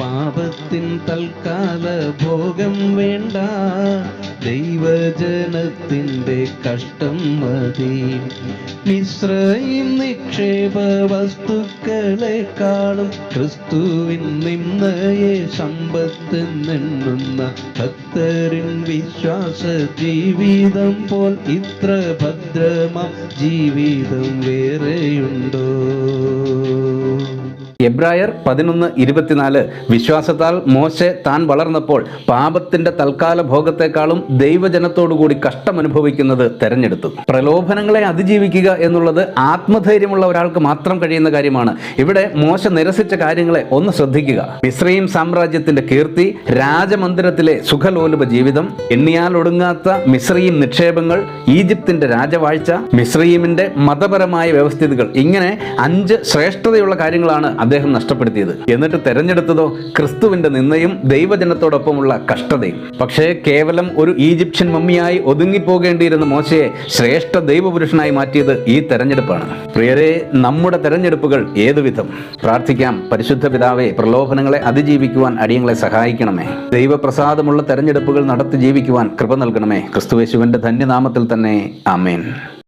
പാപത്തിൻ തൽക്കാല ഭോഗം വേണ്ട. ദൈവജനത്തിന്റെ കഷ്ടം മതി. മിശ്രയും നിക്ഷേപ വസ്തുക്കളെ വസ്തുക്കളെക്കാളും ക്രിസ്തുവിൻ നിന്നയെ സമ്പത്ത് നിന്നുന്ന ഭക്തരിൻ വിശ്വാസ ജീവിതം പോൽ ഇത്ര ഭദ്രമ ജീവിതം വേറെയുണ്ടോ. എബ്രായർ പതിനൊന്ന് ഇരുപത്തിനാല്. വിശ്വാസത്താൽ മോശെ താൻ വളർന്നപ്പോൾ പാപത്തിന്റെ തൽക്കാല ഭോഗത്തെക്കാളും ദൈവജനത്തോടുകൂടി കഷ്ടമനുഭവിക്കുന്നത് തെരഞ്ഞെടുത്തു. പ്രലോഭനങ്ങളെ അതിജീവിക്കുക എന്നുള്ളത് ആത്മധൈര്യമുള്ള ഒരാൾക്ക് മാത്രം കഴിയുന്ന കാര്യമാണ്. ഇവിടെ മോശ നിരസിച്ച കാര്യങ്ങളെ ഒന്ന് ശ്രദ്ധിക്കുക. മിശ്രയും സാമ്രാജ്യത്തിന്റെ കീർത്തി രാജമന്ദിരത്തിലെ സുഖലോലുപ ജീവിതം എണ്ണിയാൽ ഒടുങ്ങാത്ത മിശ്രയും നിക്ഷേപങ്ങൾ ഈജിപ്തിന്റെ രാജവാഴ്ച മിശ്രീമിന്റെ മതപരമായ വ്യവസ്ഥിതികൾ. ഇങ്ങനെ അഞ്ച് ശ്രേഷ്ഠതയുള്ള കാര്യങ്ങളാണ് അദ്ദേഹം നഷ്ടപ്പെടുത്തിയത്. എന്നിട്ട് തെരഞ്ഞെടുത്തതോ ക്രിസ്തുവിന്റെ നിന്നയും ദൈവജനത്തോടൊപ്പമുള്ള കഷ്ടതയും. പക്ഷേ കേവലം ഒരു ഈജിപ്ഷ്യൻ മമ്മിയായി ഒതുങ്ങിപ്പോകേണ്ടിയിരുന്ന മോശയെ ശ്രേഷ്ഠ ദൈവപുരുഷനായി മാറ്റിയത് ഈ തെരഞ്ഞെടുപ്പാണ്. പ്രിയരെ നമ്മുടെ തെരഞ്ഞെടുപ്പുകൾ ഏതുവിധം? പ്രാർത്ഥിക്കാം. പരിശുദ്ധ പിതാവെ പ്രലോഭനങ്ങളെ അതിജീവിക്കുവാൻ അടിയങ്ങളെ സഹായിക്കണമേ. ദൈവപ്രസാദമുള്ള തെരഞ്ഞെടുപ്പുകൾ നടത്തി ജീവിക്കുവാൻ കൃപ നൽകണമേ. ക്രിസ്തുവേശുവിന്റെ ധന്യനാമത്തിൽ തന്നെ. ആമേൻ.